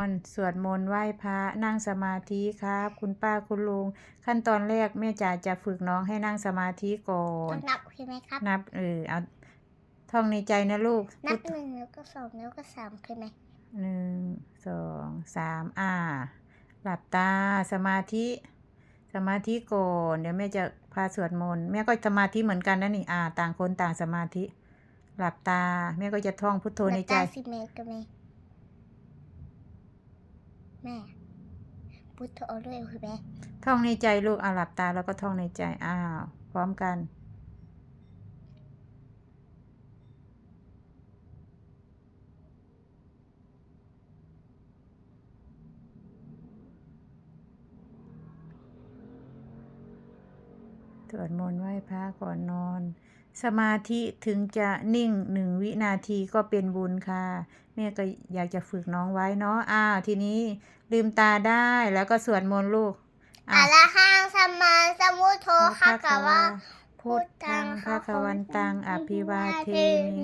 นสวดมนต์ไหว้พระนั่งสมาธิครับ คุณป้าคุณลุง ขั้นตอนแรกแม่จ๋าจะฝึกน้องให้นั่งสมาธิก่อต้นองนับใช่ไหมครับนับเออเอาท่องในใจนะลูกนัพุบทหนึ่งแล้วก็สองแล้วก็สามใช่ไหมหนึ่งสองสามอ่า หลับตาสมาธิ สมาธิก่อนเดี๋ยวแม่จะพาสวดมนต์แม่ก็สมาธิเหมือนกันนะนี่อ่า ต่างคนต่างสมาธิ หลับตาแม่ก็จะท่องพุทโธในใจแล้วตาสิเมตรกันไหมแม่พุทโธด้วยคือไหมท่องในใจลูกเอาหลับตาแล้วก็ท่องในใจอ้าวพร้อมกันสวดมนต์ไหว้พระก่อนนอน สมาธิถึงจะนิ่งหนึ่งวินาทีก็เป็นบุญค่ะ แม่ก็อยากจะฝึกน้องไว้เนาะอ้าวทีนี้ลืมตาได้แล้วก็สวดมนต์ลูกอะระหังสัมมาสัมพุทโธค่ะกะว่าพุทธังภะคะวันตังอภิวาเท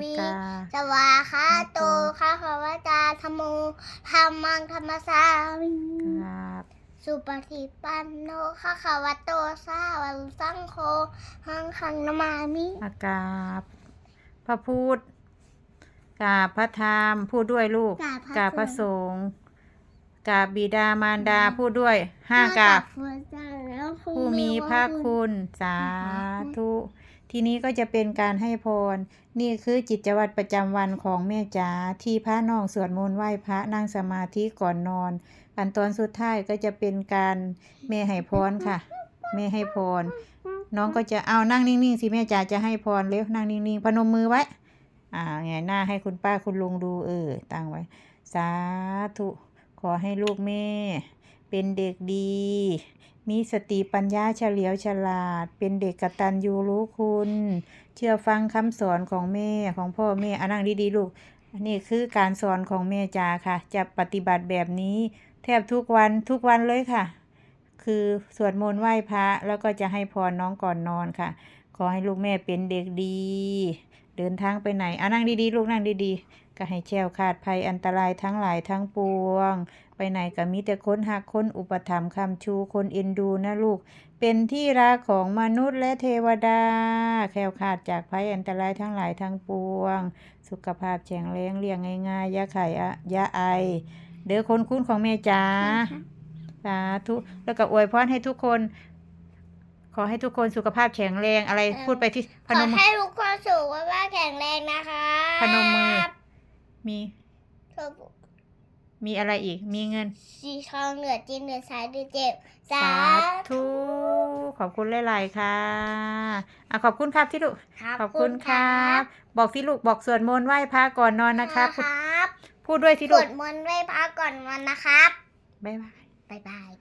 มิกาสวาคาโตค่ะขวตาธรรมโมธรรมังธรรมสามิครับ สุปฏิปันโนค่ะขวโตสาวกสังโฆหังขังนามามิอากาบพระพูดกราบพระธรรมพูดด้วยลูกกราบพระสงฆ์กราบบิดามารดาพูดด้วยห้ากราบผู้มีพระคุณสาธุ ทีนี้ก็จะเป็นการให้พร นี่คือกิจวัตรประจำวันของแม่จ๋าที่พระน้องสวดมนต์ไหว้พระนั่งสมาธิก่อนนอนขั้นตอนสุดท้ายก็จะเป็นการแม่ให้พรค่ะ แม่ให้พร น้องก็จะเอานั่งนิ่งๆสิแม่จ๋าจะให้พรเร็วนั่งนิ่งๆพนมมือไว้ อ่าไงหน้าให้คุณป้าคุณลุงดูเออตั้งไว้ สาธุขอให้ลูกแม่ เป็นเด็กดี มีสติปัญญาเฉลียวฉลาด เป็นเด็กกตัญญูรู้คุณ เชื่อฟังคำสอนของแม่ของพ่อแม่อะนั่งดีๆลูก อันนี้คือการสอนของแม่จาค่ะ จะปฏิบัติแบบนี้ แทบทุกวันทุกวันเลยค่ะ คือสวดมนต์ไหว้พระแล้วก็จะให้พรน้องก่อนนอนค่ะ ขอให้ลูกแม่เป็นเด็กดี เดินทางไปไหนอะนั่งดีๆ ลูกนั่งดีๆ ก็ให้แช่วขาดภัยอันตรายทั้งหลายทั้งปวง ไปไหนก็มีแต่คนหักคนอุปถัมภ์คำชูคนเอ็นดูนะลูก เป็นที่รักของมนุษย์และเทวดา แคล้วขาดจากภัยอันตรายทั้งหลายทั้งปวง สุขภาพแข็งแรงเลี้ยงง่ายๆอยาไข่อะอยาไอ เด้อคนคุ้นของแม่จ๋าสาธุแล้วก็อวยพรให้ทุกคน ขอให้ทุกคนสุขภาพแข็งแรงอะไรพูดไปที่พขอนมมือให้ทุกคนสุขภาพแข็งแรงนะคะพนมมือมีขอบมีอะไรอีก มีเงิน สีทองเหนือจีนเหนือซ้ายเหนือเจ็บสาสาธุ ขอบคุณหลายๆค่ะอะ ขอบคุณครับที่ลูก ขอบคุณครับ บอกที่ลูกบอกสวดมนต์ไหว้พระก่อนนอนนะครับครับพูดด้วยที่สลูวกดมนต์ไหว้พระก่อนวันนะครับ บ๊ายบาย บ๊ายบาย